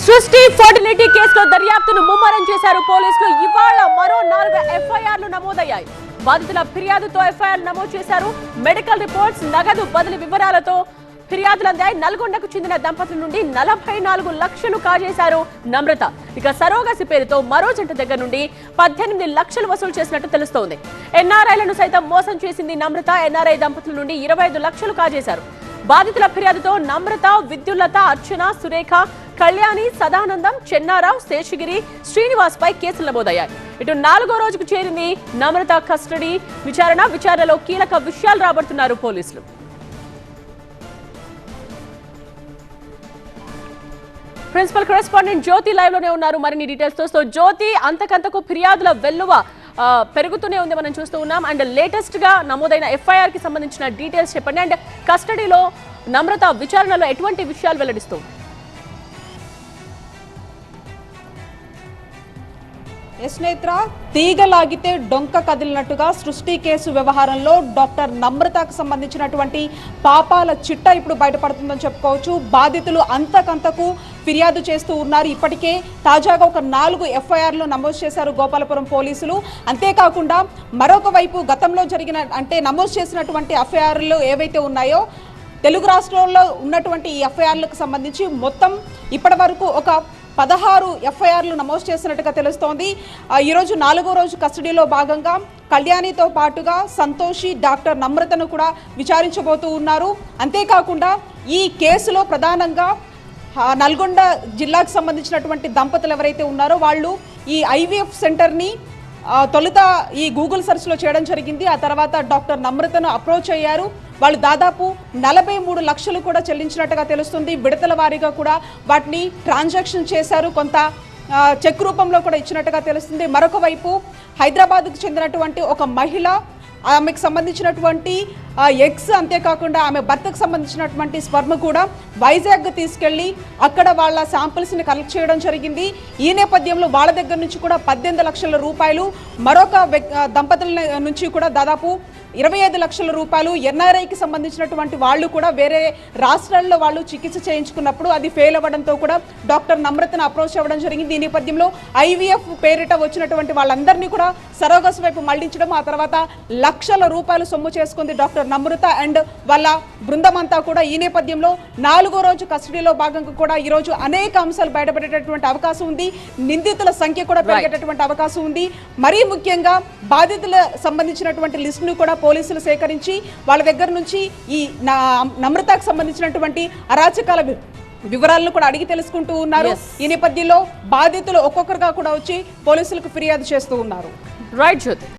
సృష్టి ఫర్టిలిటీ కేసులో దర్యాప్తును ముమ్మరం చేశారు పోలీసులు. ఇవాళ మరో నాలుగు ఎఫ్ఐఆర్లు నమోదయ్యాయి. బాధితుల ఫిర్యాదుతో ఎఫ్ఐఆర్ నమోదు చేశారు. మెడికల్ రిపోర్ట్స్ నగదు బదిలీ వివరాలతో ఫిర్యాదులు అందాయి. నల్గొండకు చెందిన దంపతుల నుండి నలభై నాలుగు లక్షలు కాజేశారు నమ్రత. ఇక సరోగసి పేరుతో మరో జంట దగ్గర నుండి పద్దెనిమిది లక్షలు వసూలు చేసినట్టు తెలుస్తోంది. ఎన్ఆర్ఐలను సైతం మోసం చేసింది నమ్రత. ఎన్ఆర్ఐ దంపతుల నుండి ఇరవై ఐదు లక్షలు కాజేశారు. బాధితుల ఫిర్యాదుతో నమ్రత విద్యుల్లత అర్చన సురేఖ కళ్యాణి సదానందం చెన్నారావు శేషగిరి శ్రీనివాస్ పై కేసులు నమోదయ్యాయి. ఇటు నాలుగో రోజుకు చేరింది నమ్రత కస్టడీ విచారణ. విచారణలో కీలక విషయాలు రాబడుతున్నారు పోలీసులు. ప్రిన్సిపల్ కరెస్పాండెంట్ జ్యోతి లైవ్లోనే ఉన్నారు. మరిన్ని డీటెయిల్స్తో సో జ్యోతి అంతకంతకు ఫిర్యాదుల వెల్లువ పెరుగుతూనే ఉంది మనం చూస్తూ ఉన్నాం. అండ్ లేటెస్ట్గా నమోదైన ఎఫ్ఐఆర్కి సంబంధించిన డీటెయిల్స్ చెప్పండి. అండ్ కస్టడీలో నమ్రత విచారణలో ఎటువంటి విషయాలు వెల్లడిస్తుంది ఎస్ నేత్ర తీగలాగితే డొంక కదిలినట్టుగా సృష్టి కేసు వ్యవహారంలో డాక్టర్ నమ్రతకు సంబంధించినటువంటి పాపాల చిట్ట ఇప్పుడు బయటపడుతుందని చెప్పుకోవచ్చు. బాధితులు అంతకంతకు ఫిర్యాదు చేస్తూ ఉన్నారు. ఇప్పటికే తాజాగా ఒక నాలుగు ఎఫ్ఐఆర్లు నమోదు చేశారు గోపాలపురం పోలీసులు. అంతేకాకుండా మరొక వైపు గతంలో జరిగిన అంటే నమోదు చేసినటువంటి ఎఫ్ఐఆర్లు ఏవైతే ఉన్నాయో తెలుగు రాష్ట్రాల్లో ఉన్నటువంటి ఈ ఎఫ్ఐఆర్లకు సంబంధించి మొత్తం ఇప్పటి వరకు ఒక పదహారు ఎఫ్ఐఆర్లు నమోదు చేసినట్టుగా తెలుస్తోంది. ఈరోజు నాలుగో రోజు కస్టడీలో భాగంగా కళ్యాణితో పాటుగా సంతోషి డాక్టర్ నమ్రతను కూడా విచారించబోతూ ఉన్నారు. అంతేకాకుండా ఈ కేసులో ప్రధానంగా నల్గొండ జిల్లాకు సంబంధించినటువంటి దంపతులు ఎవరైతే ఉన్నారో వాళ్ళు ఈ ఐవీఎఫ్ సెంటర్ని తొలుత ఈ గూగుల్ సెర్చ్లో చేయడం జరిగింది. ఆ తర్వాత డాక్టర్ నమ్రతను అప్రోచ్ అయ్యారు. వాళ్ళు దాదాపు నలభై మూడు లక్షలు కూడా చెల్లించినట్టుగా తెలుస్తుంది. విడతల వారీగా కూడా వాటిని ట్రాన్సాక్షన్ చేశారు. కొంత చెక్ రూపంలో కూడా ఇచ్చినట్టుగా తెలుస్తుంది. మరొక వైపు హైదరాబాద్కు చెందినటువంటి ఒక మహిళ ఆమెకు సంబంధించినటువంటి ఎగ్స్ అంతేకాకుండా ఆమె భర్తకు సంబంధించినటువంటి స్పర్మ కూడా వైజాగ్ తీసుకెళ్ళి అక్కడ వాళ్ళ శాంపిల్స్ని కలెక్ట్ చేయడం జరిగింది. ఈ నేపథ్యంలో వాళ్ళ దగ్గర నుంచి కూడా పద్దెనిమిది లక్షల రూపాయలు మరొక దంపతుల నుంచి కూడా దాదాపు ఇరవై ఐదు లక్షల రూపాయలు ఎన్ఆర్ఐకి సంబంధించినటువంటి వాళ్ళు కూడా వేరే రాష్ట్రాల్లో వాళ్ళు చికిత్స చేయించుకున్నప్పుడు అది ఫెయిల్ అవ్వడంతో కూడా డాక్టర్ నమ్రతను అప్రోచ్ అవ్వడం జరిగింది. ఈ నేపథ్యంలో ఐవీఎఫ్ పేరిట వచ్చినటువంటి వాళ్ళందరినీ కూడా సరోగస్ వైపు మళ్ళించడం ఆ తర్వాత లక్షల రూపాయలు సొమ్ము చేసుకుంది డాక్టర్ నమ్రత అండ్ వాళ్ళ బృందం అంతా కూడా ఈ నేపథ్యంలో నాలుగో రోజు కస్టడీలో భాగంగా కూడా ఈ రోజు అనేక అంశాలు బయటపడేటటువంటి అవకాశం ఉంది. నిందితుల సంఖ్య కూడా పెరిగేటటువంటి అవకాశం ఉంది. మరీ ముఖ్యంగా బాధితుల సంబంధించినటువంటి లిస్ట్ను కూడా పోలీసులు సేకరించి వాళ్ళ దగ్గర నుంచి ఈ నమ్రతకు సంబంధించినటువంటి అరాచకాల వివరాలను కూడా అడిగి తెలుసుకుంటూ ఉన్నారు. ఈ నేపథ్యంలో బాధితులు ఒక్కొక్కరుగా కూడా వచ్చి పోలీసులకు ఫిర్యాదు చేస్తూ ఉన్నారు. రైట్ జ్యోతి